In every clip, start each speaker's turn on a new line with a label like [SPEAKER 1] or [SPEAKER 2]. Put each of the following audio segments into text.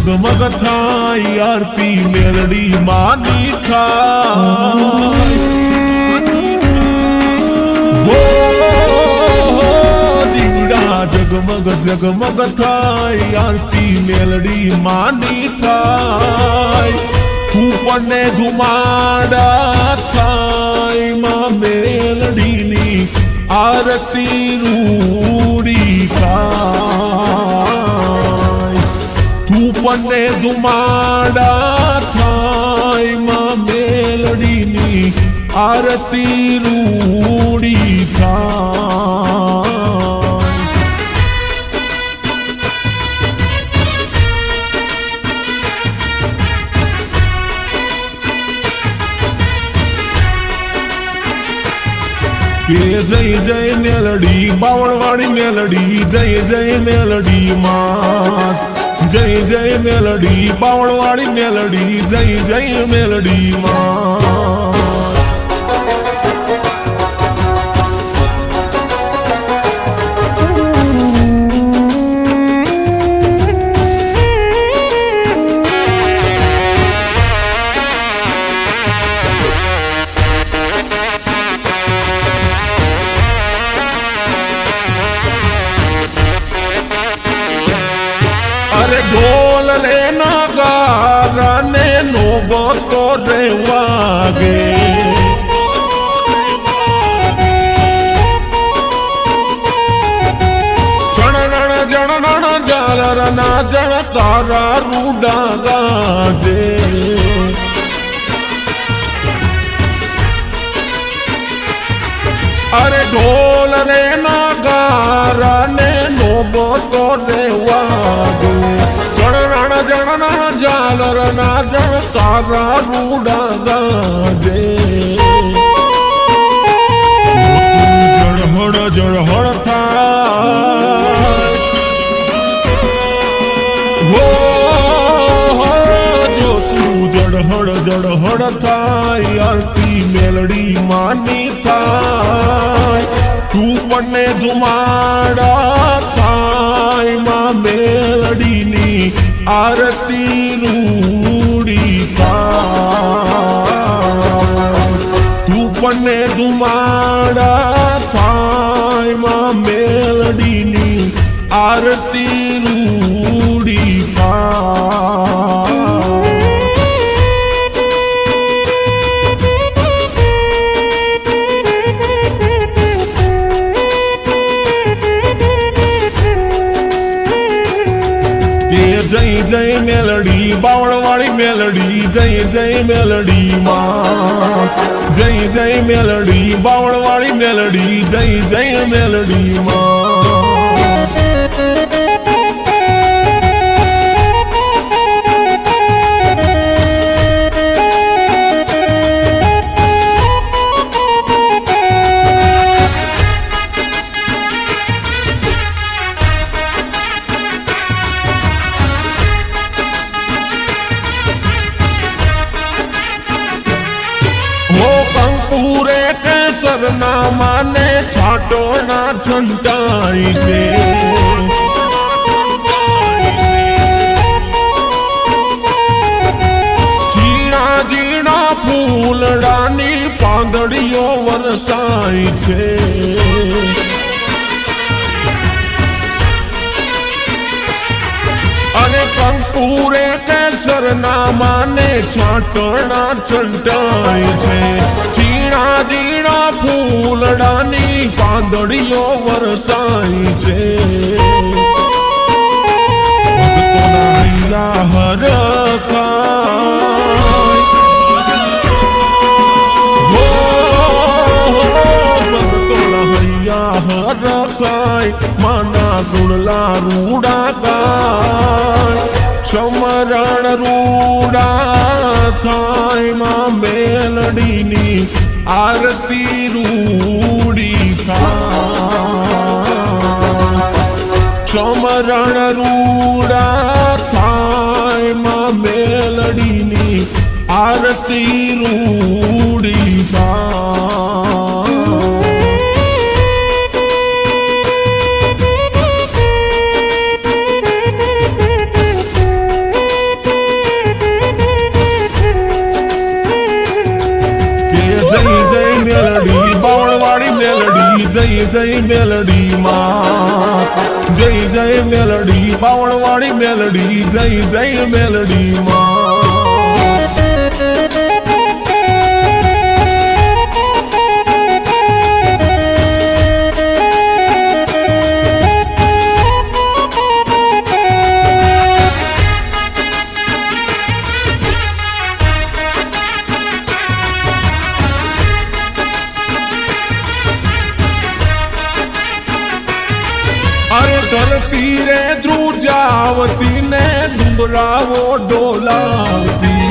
[SPEAKER 1] જગમગ થાય આરતી મેલડી માની થાય જગમગ જગમગ થાય આરતી મેલડી માની થાય કૂપને ધુમાડા થાયમાં મેલડીની આરતી રૂ ધૂપને ધુમાડા થાયમાં મેલડીની આરતી રૂડી થાય. જય જય મેલડી, બાવળવાળી મેલડી, જય જય મેલડી માં. જય જય મેલડી બાવળવાળી મેલડી જય જય મેલડી માં જણણ જાલર ના જણ તારા રૂડા ગાજે. અરે ઢોલ રે નગારા ને નોબો તો રે વાગે જણણ જણણ જાલર ના જણ તારા રૂડા ગાજે. જળહળ જળહળ થાય જળહળ થાય આરતી મેલડી માની થાય. તું પણ ધુમાડા થાયમાં મેલડીની આરતી રૂડી મેલડી જય જય મેલડી માં જય જય મેલડી બાવણવાળી મેલડી જય જય મેલડી માં કેસર ના માને છાટો ના છંટાઈ છે. ઝીણા ઝીણા ફૂલડાની પાંદડીઓ વરસાય છે. અને કંકુરે કેસર ના માને છાંટણા છંટાય છે. ઝીણા ઝીણા ફૂલડાની પાંદડીઓ વરસાઈ છે. હૈયા માના ગુણલા રૂડા ગાય. સમરણ રૂડા થાય, માં મેલડીની આરતી રૂડી ચમરણ રૂડા થાયમાં મેલડીની આરતી રૂડી થાય જય મેલડી માં જય જય મેલડી પાવણવાળી મેલડી જય જય મેલડી માં ધરતી રે ધ્રુજાવતી ને ડુંગરાવો ડોલાવતી.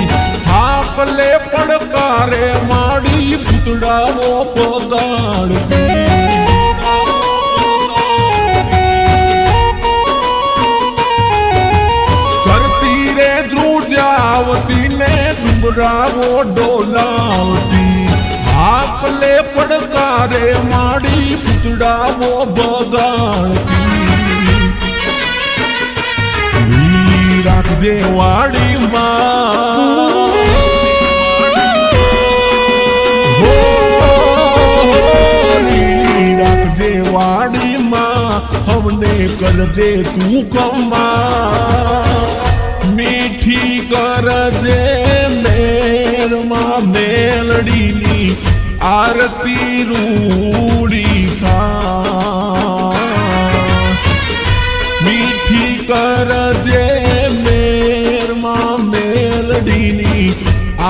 [SPEAKER 1] હાકલે પડકારે માડી ભૂતડાવો પગાડતી. ધરતી રે ધ્રુજાવતી ને ડુંગરાવો ડોલાવતી. હાકલે પડકારે માડી ભૂતડાવો બગાડતી રાખજે વાડીમાં કરજે તું કમા મીઠી કરજે મેરમાં મેલડીની આરતી રૂડી મીઠી કરજે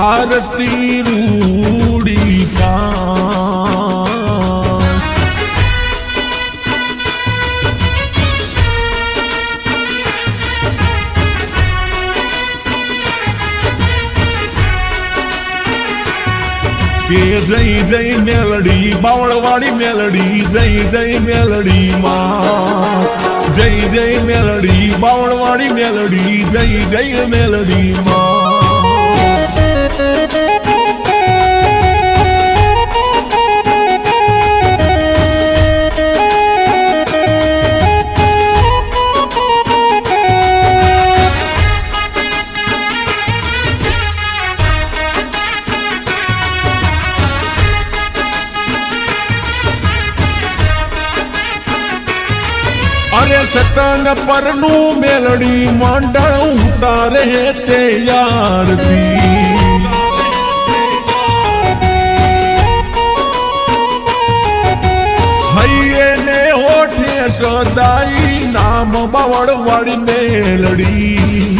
[SPEAKER 1] આરતી રૂડી થા કે જય જય મેલડી બાવળવાળી મેલડી જય જય મેલડી માં જય જય મેલડી બાવળવાળી મેલડી જય જય મેલડી માં સતન પરનું મેલડી મંડળ ઉતારે તે યારથી. હૈયેને હોઠે સદાઈ નામ બાવળ વાળી મેલડી.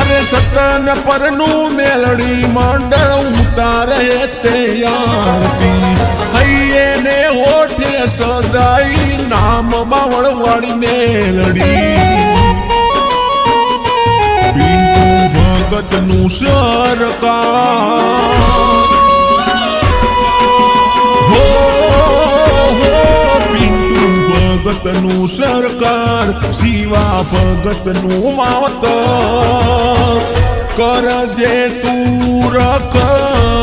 [SPEAKER 1] અરે સતન પરનું મેલડી મંડળ ઉતારે તે યારતી સદાઈ નામ બાવળ વાળી મેલડી. પિન્ટુ ભગતનું સરકાર ભગતનું સરકાર, શિવા ભગતનું માવતર. કરજે તું રખવાળમાં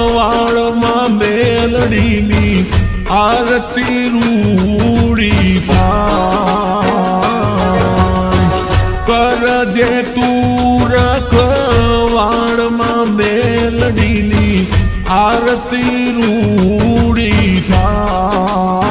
[SPEAKER 1] મેલડીની આરતી રૂડી કર દે તું રખવાડમાં મેલડીની આરતી રૂડી થા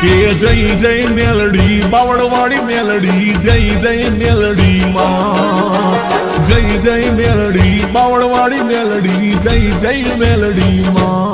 [SPEAKER 1] કે જય જય મેલડી બાવળવાડી મેલડી, જય જય મેલડી માં જય જય મેલડી બાવળવાડી મેલડી, જય જય મેલડી માં